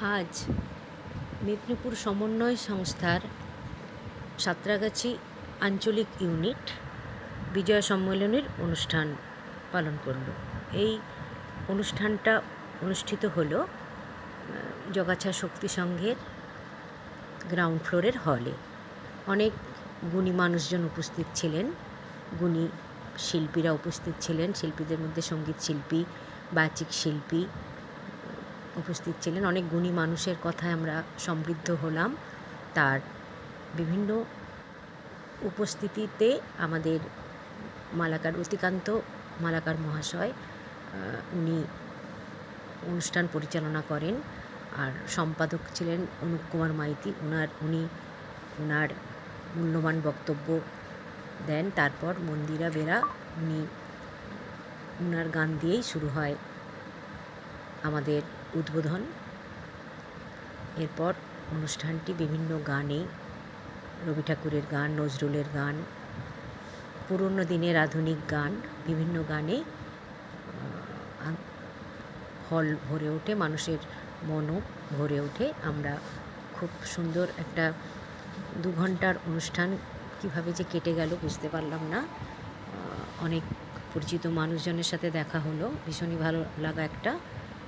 আজ মেদিনীপুর সমন্বয় সংস্থার সাঁতরাগাছি আঞ্চলিক ইউনিট বিজয় সম্মেলনের অনুষ্ঠান পালন করল। এই অনুষ্ঠানটা অনুষ্ঠিত হল জগাছা শক্তি সংঘের গ্রাউন্ড ফ্লোরের হলে। অনেক গুণী মানুষজন উপস্থিত ছিলেন, গুণী শিল্পীরা উপস্থিত ছিলেন, শিল্পীদের মধ্যে সংগীত শিল্পী, বাচিক শিল্পী উপস্থিত ছিলেন। অনেক গুণী মানুষের কথায় আমরা সমৃদ্ধ হলাম। তার বিভিন্ন উপস্থিতিতে আমাদের মালাকার অতিকান্ত, মালাকার মহাশয় উনি অনুষ্ঠান পরিচালনা করেন। আর সম্পাদক ছিলেন অনুপ কুমার মাইতি। ওনার উনি ওনার মূল্যবান বক্তব্য দেন। তারপর মন্দিরা বেরা, উনি ওনার গান দিয়েই শুরু হয় আমাদের উদ্বোধন। এরপর অনুষ্ঠানটি বিভিন্ন গানে, রবি ঠাকুরের গান, নজরুলের গান, পুরনো দিনের আধুনিক গান, বিভিন্ন গানে হল ভরে ওঠে, মানুষের মনও ভরে ওঠে। আমরা খুব সুন্দর একটা দু ঘণ্টার অনুষ্ঠান কীভাবে যে কেটে গেল বুঝতে পারলাম না। অনেক পরিচিত মানুষজনের সাথে দেখা হলো, ভীষণই ভালো লাগা একটা।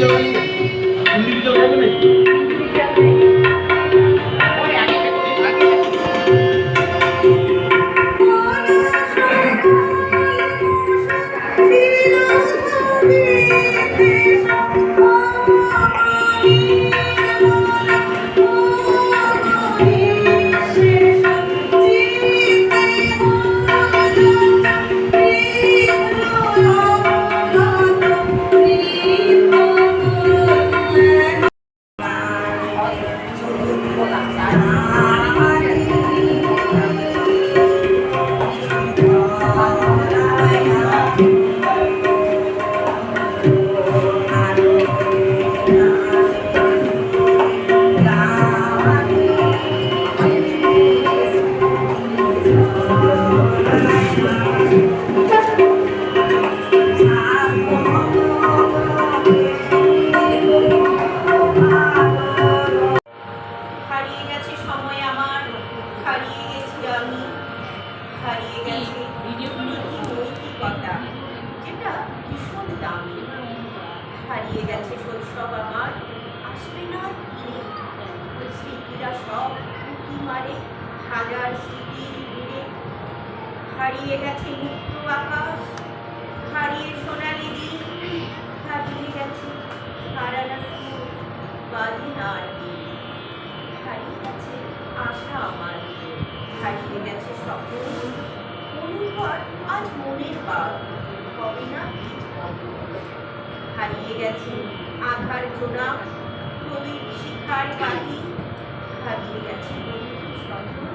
হারিয়ে আর ওই স্মৃতিরা সব উঁকি মারে হাজার স্মৃতির ভিড়ে হারিয়ে গেছে মুক্ত আকাশ। হারিয়ে সোনালি দিন। হারিয়ে গেছে হারানো বাজে না হারিয়ে গেছে আশা আমার হারিয়ে গেছে স্বপ্ন অনুভর আজ মনের বাদ হবে না হারিয়ে গেছে আধার জোড়া, প্রদীপ শিখার বাতি হারিয়ে গেছে বন্ধু স্বজন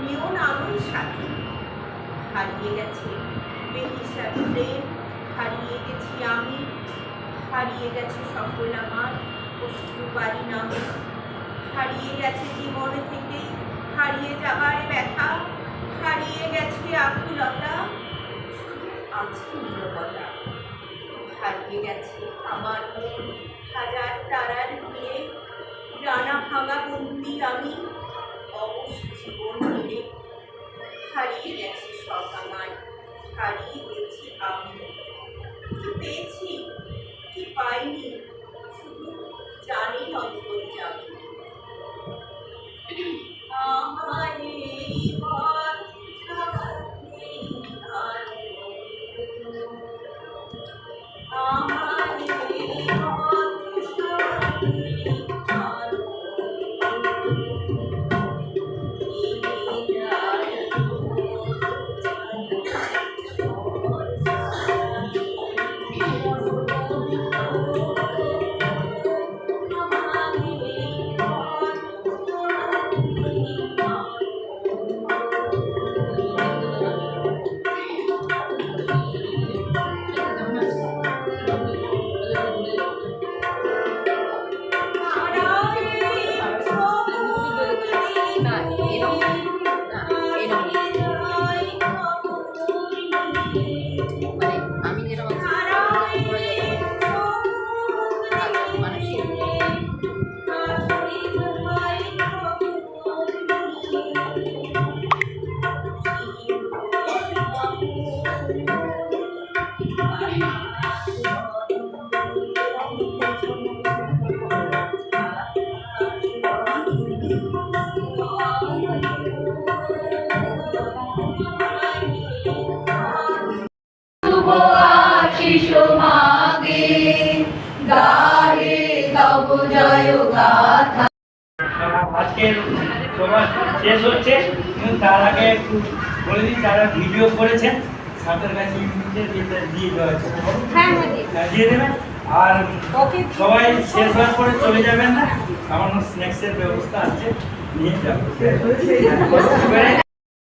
নিয়ন আলোর সাথী হারিয়ে গেছে বেহিসার প্রেম, হারিয়ে গেছি আমি, হারিয়ে গেছে সকল আমার অশ্রু বাড়ি নামে। হারিয়ে গেছে জীবন থেকে হারিয়ে যাবার ব্যথা, হারিয়ে গেছে আকুলতা, শুধু আছে নীরবতা। হারিয়ে গেছে। আমার হাজার তারার ভিড়ে রানা ভাঙা বন্দি আমি জীবন মিলে হারিয়ে গেছে সব আমার। হারিয়ে গেছি আমি। কি পেয়েছি? কি পাইনি? শুধু জানি অন্তর যাবে আমার আজকের সভা শেষ হচ্ছে। কিন্তু তার আগে একটু বলে দিই যারা ভিডিও করেছেন সাথের কাছে ইউটিউবে দিয়ে দিয়ে দেওয়া হয়েছে। হ্যাঁ, দিয়ে দেবেন। আর সবাই শেষ হওয়ার পরে চলে যাবেন না। সামান্য স্ন্যাক্সের ব্যবস্থা আছে নিয়ে যাব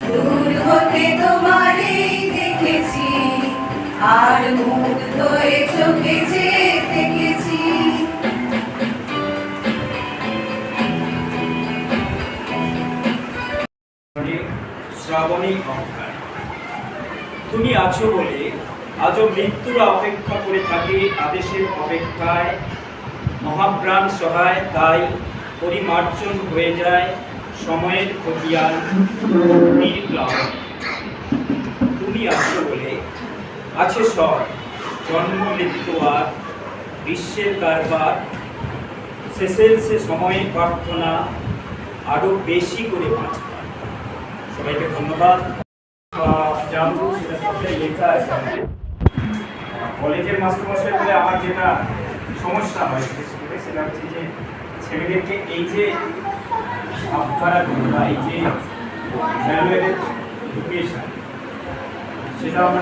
দূর হতে তোমারে দেখেছি আর মুখ ধরে চোখে শ্রাবণী অহংকার। তুমি আছো বলে আজও মৃত্যুর অপেক্ষা করে থাকি আদেশের অপেক্ষায়। মহাপ্রাণ সহায়, তাই পরিমার্জন হয়ে যায় সময়ের খতিয়ান তুমি আছো বলে আছে সব, জন্ম, মৃত্যু আর বিশ্বের কারবার। শেষের সে সময়ে প্রার্থনা আরও বেশি করে বাঁচবার সবাইকে ধন্যবাদ। কলেজের মাস্টারমশাই বলে আমার যেটা সমস্যা হয়, সেটা হচ্ছে যে ছেলেদেরকে এই যে আপনারা বা এই যে সেটা আমরা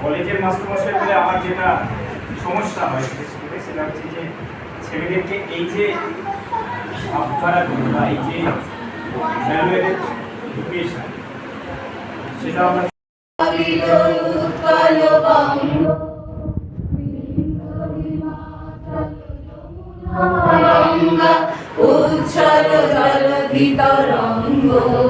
কলেজের মাস্টারমশাই বলে আমার যেটা সমস্যা হয় সেটা হচ্ছে যে ছেলেদেরকে এই যে ভাবধারা বা এই যে ভ্যালুয়েড সেটা আমরা উচ্ছল জলধি তরঙ্গ